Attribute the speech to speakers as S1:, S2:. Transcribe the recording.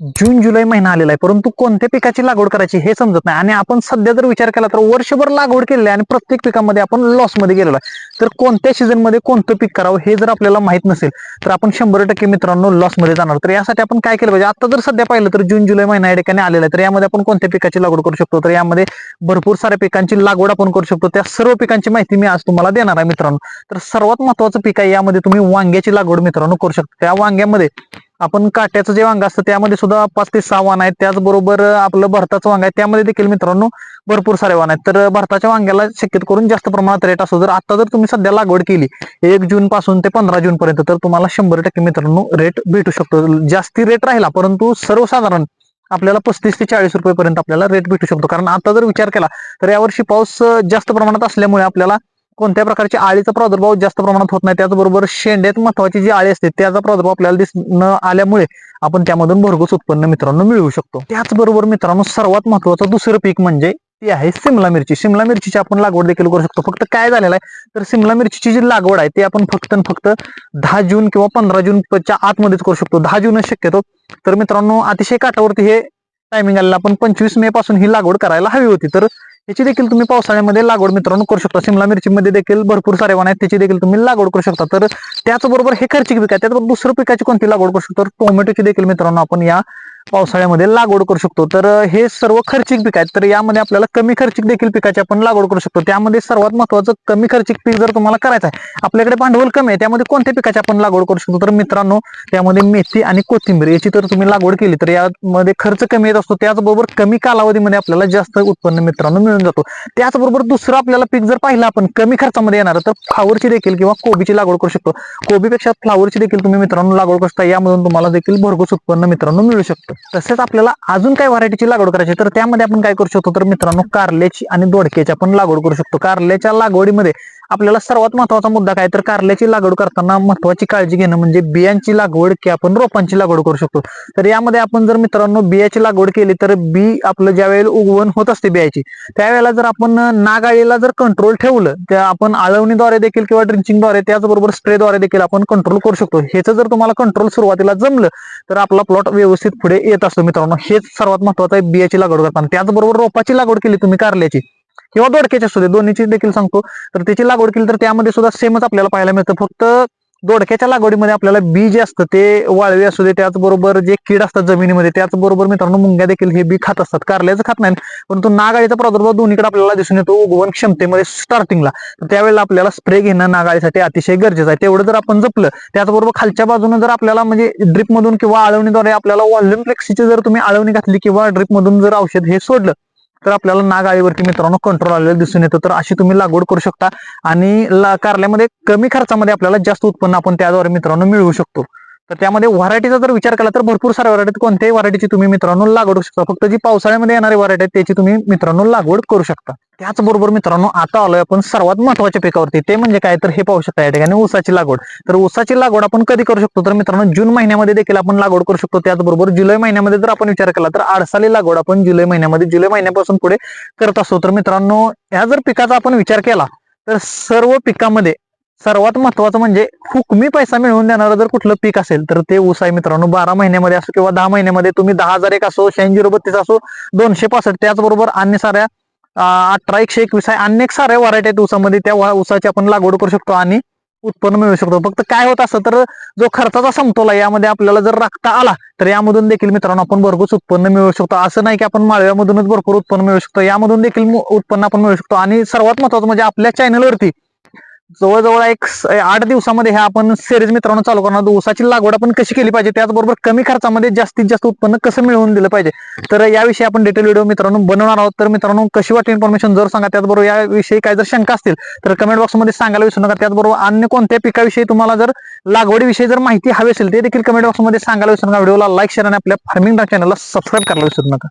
S1: जून जुलै महिना आलेला आहे. परंतु कोणत्या पिकाची लागवड करायची हे समजत नाही. आणि आपण सध्या जर विचार केला तर वर्षभर लागवड केलेली आहे आणि प्रत्येक पिकामध्ये आपण लॉसमध्ये गेलेलो आहे. तर कोणत्या सीझनमध्ये कोणतं पीक करावं हे जर आपल्याला माहीत नसेल तर आपण शंभर टक्के मित्रांनो लॉसमध्ये जाणार. तर यासाठी आपण काय केलं पाहिजे? आता जर सध्या पाहिलं तर जून जुलै महिना या ठिकाणी आलेला आहे. तर यामध्ये आपण कोणत्या पिकाची लागवड करू शकतो? तर यामध्ये भरपूर साऱ्या पिकांची लागवड आपण करू शकतो. त्या सर्व पिकांची माहिती मी आज तुम्हाला देणार आहे मित्रांनो. तर सर्वात महत्वाचं पीक आहे यामध्ये तुम्ही वांग्याची लागवड मित्रांनो करू शकता. त्या वांग्यामध्ये आपण काट्याचं जे वांग असतं त्यामध्ये सुद्धा पाच ते सहा वाण आहेत. त्याचबरोबर आपलं भरताचं वांग आहे. त्यामध्ये देखील मित्रांनो भरपूर सारे वाण आहेत. तर भरताच्या वांग्याला शक्यतो करून जास्त प्रमाणात रेट असतो. जर आता जर तुम्ही सध्या लागवड केली एक जून पासून ते पंधरा जून पर्यंत तर तुम्हाला शंभर टक्के मित्रांनो रेट भेटू शकतो. जास्ती रेट राहिला परंतु सर्वसाधारण आपल्याला पस्तीस ते चाळीस रुपयेपर्यंत आपल्याला रेट भेटू शकतो. कारण आता जर विचार केला तर यावर्षी पाऊस जास्त प्रमाणात असल्यामुळे आपल्याला कोणत्या प्रकारची आळीचा प्रादुर्भाव जास्त प्रमाणात होत नाही त्याचबरोबर शेंड्यात महत्वाची जी आळी असते त्याचा प्रादुर्भाव आपल्याला न आल्यामुळे आपण त्यामधून भरघोस उत्पन्न मित्रांनो मिळवू शकतो. त्याचबरोबर मित्रांनो सर्वात महत्वाचं दुसरं पीक म्हणजे ती आहे सिमला मिरची. सिमला मिरचीची आपण लागवड देखील करू शकतो. फक्त काय झालेलं आहे तर सिमला मिरचीची जी लागवड आहे ती आपण फक्त फक्त दहा जून किंवा पंधरा जूनच्या आतमध्येच करू शकतो. दहा जूनच शक्यतो. तर मित्रांनो अतिशय काठावरती हे टायमिंग आलेलं आपण पंचवीस मे पासून ही लागवड करायला हवी होती. तर याची देखील तुम्ही पावसाळ्यामध्ये लागवड मित्रांनो करू शकता. शिमला मिरचीमध्ये देखील भरपूर सारे वाण आहेत. त्याची देखील तुम्ही लागवड करू शकता. तर त्याचबरोबर हे खर्चिक पीक आहे. त्याचबरोबर दुसरं पिकाची कोणती लागवड करू शकतो? तर टोमॅटोची देखील मित्रांनो आपण या पावसाळ्यामध्ये लागवड करू शकतो. तर हे सर्व खर्चिक पीक आहेत. तर यामध्ये आपल्याला कमी खर्चिक देखील पिकाची आपण लागवड करू शकतो. त्यामध्ये सर्वात महत्वाचं कमी खर्चिक पीक जर तुम्हाला करायचं आहे आपल्याकडे भांडवल कमी आहे त्यामध्ये कोणत्या पिकाची आपण लागवड करू शकतो? तर मित्रांनो त्यामध्ये मेथी आणि कोथिंबीर याची तर तुम्ही लागवड केली तर यामध्ये खर्च कमी येत असतो. त्याचबरोबर कमी कालावधीमध्ये आपल्याला जास्त उत्पन्न मित्रांनो मिळून जातो. त्याचबरोबर दुसरं आपल्याला पीक जर पाहिलं आपण कमी खर्चामध्ये येणार तर फ्लावरची देखील किंवा कोबीची लागवड करू शकतो. कोबीपेक्षा फ्लावरची देखील तुम्ही मित्रांनो लागवड करू शकता यामधून तुम्हाला देखील भरघोस उत्पन्न मित्रांनो मिळू शकतो. तसेच आपल्याला अजून काय व्हरायटीची लागवड करायची तर त्यामध्ये आपण काय करू शकतो? तर मित्रांनो कारल्याची आणि दोडक्याची आपण लागवड करू शकतो. कारल्याच्या लागवडीमध्ये आपल्याला सर्वात महत्त्वाचा मुद्दा काय? तर कारल्याची लागवड करताना महत्वाची काळजी घेणं म्हणजे बियांची लागवड की आपण रोपांची लागवड करू शकतो. तर यामध्ये आपण जर मित्रांनो बियाची लागवड केली तर बी आपलं ज्या वेळेला उगवण होत असते बियाची त्यावेळेला जर आपण नागाळीला जर कंट्रोल ठेवलं त्या आपण आळवणीद्वारे देखील किंवा ड्रिंचिंगद्वारे त्याचबरोबर स्प्रेद्वारे देखील आपण कंट्रोल करू शकतो. ह्याचं जर तुम्हाला कंट्रोल सुरुवातीला जमलं तर आपला प्लॉट व्यवस्थित पुढे येत असतो मित्रांनो. हेच सर्वात महत्वाचं आहे बियाची लागवड करताना. त्याचबरोबर रोपाची लागवड केली तुम्ही कारल्याची किंवा दोडक्याची असू दे दोन्हीची देखील सांगतो. तर त्याची लागवड केली तर त्यामध्ये सुद्धा सेमच आपल्याला पाहायला मिळतं. फक्त दोडक्याच्या लागवडीमध्ये आपल्याला बी जे असतं ते वाळवे असू दे त्याचबरोबर जे कीड असतात जमिनीमध्ये त्याचबरोबर मित्रांनो मुंग्या देखील हे बी खात असतात. कारल्याचं खात नाही. परंतु नागाळीचा प्रादुर्भाव दोन्हीकडे आपल्याला दिसून येतो. उगवण क्षमतेमध्ये स्टार्टिंगला तर त्यावेळेला आपल्याला स्प्रे घेणं नागाळीसाठी अतिशय गरजेचं आहे. तेवढं जर आपण जपलं त्याचबरोबर खालच्या बाजूने जर आपल्याला म्हणजे ड्रिपमधून किंवा आळवणीद्वारे आपल्याला व्हॉल्युम फ्लेक्सीची जर तुम्ही आळवणी घातली किंवा ड्रिपमधून जर औषध हे सोडलं तर आपल्याला नाग आळीवरती मित्रांनो कंट्रोल आलेलं दिसून येतं. तर अशी तुम्ही लागवड करू शकता आणि कारल्यामध्ये कमी खर्चामध्ये आपल्याला जास्त उत्पन्न आपण त्याद्वारे मित्रांनो मिळवू शकतो. तर त्यामध्ये व्हरायटीचा जर विचार केला तर भरपूर साऱ्या व्हरायटी कोणत्याही व्हरायटीची तुम्ही मित्रांनो लागवड करू शकता. फक्त जी पावसाळ्यामध्ये येणारी व्हरायटी आहे त्याची तुम्ही मित्रांनो लागवड करू शकता. त्याचबरोबर मित्रांनो आता आलोय आपण सर्वात महत्त्वाच्या पिकावरती. ते म्हणजे काय? तर हे पाहू शकता या ठिकाणी ऊसाची लागवड. तर ऊसाची लागवड आपण कधी करू शकतो? तर मित्रांनो जून महिन्यामध्ये देखील आपण लागवड करू शकतो. त्याचबरोबर जुलै महिन्यामध्ये जर आपण विचार केला तर आडसाली लागवड आपण जुलै महिन्यामध्ये जुलै महिन्यापासून पुढे करत असतो. तर मित्रांनो ह्या जर पिकाचा आपण विचार केला तर सर्व पिकामध्ये सर्वात महत्वाचं म्हणजे हुकमी पैसा मिळवून देणारं जर कुठलं पीक असेल तर ते ऊस आहे मित्रांनो. बारा महिन्यामध्ये असो किंवा दहा महिन्यामध्ये तुम्ही दहा हजार एक असो शहाऐंशी झिरो बत्तीस असो दोनशे पासष्ट त्याचबरोबर अन्य साऱ्या अठरा एकशे एकवीस आहे. अनेक साऱ्या व्हरायटी आहेत ऊसामध्ये. त्या ऊसाची आपण लागवड करू शकतो आणि उत्पन्न मिळवू शकतो. फक्त काय होत असं तर जो खर्चाचा समतोल आहे यामध्ये आपल्याला जर राखता आला तर यामधून देखील मित्रांनो आपण भरपूर उत्पन्न मिळवू शकतो. असं नाही की आपण माळव्यामधूनच भरपूर उत्पन्न मिळू शकतो. यामधून देखील उत्पन्न आपण मिळू शकतो. आणि सर्वात महत्वाचं म्हणजे आपल्या चॅनलवरती जवळजवळ एक आठ दिवसामध्ये ह्या आपण सिरीज मित्रांनो चालू करणार. ऊसाची लागवड आपण कशी केली पाहिजे? त्याचबरोबर कमी खर्चामध्ये जास्तीत जास्त उत्पन्न कसं मिळवून दिलं पाहिजे? तर याविषयी आपण डिटेल व्हिडिओ मित्रांनो बनवणार आहोत. तर मित्रांनो कशी वाटते इन्फॉर्मेशन जर सांगा. त्याचबरोबर याविषयी काय जर शंका असतील तर कमेंट बॉक्समध्ये सांगायला विसरू नका. त्याचबरोबर अन्य कोणत्या पिकाविषयी तुम्हाला जर लागवडीविषयी जर माहिती हवी असेल ते देखील कमेंट बॉक्समध्ये सांगायला विसरू नका. व्हिडिओला लाईक शेअर आणि आपल्या फार्मिंग चॅनलला सबस्क्राईब करायला विसरू नका.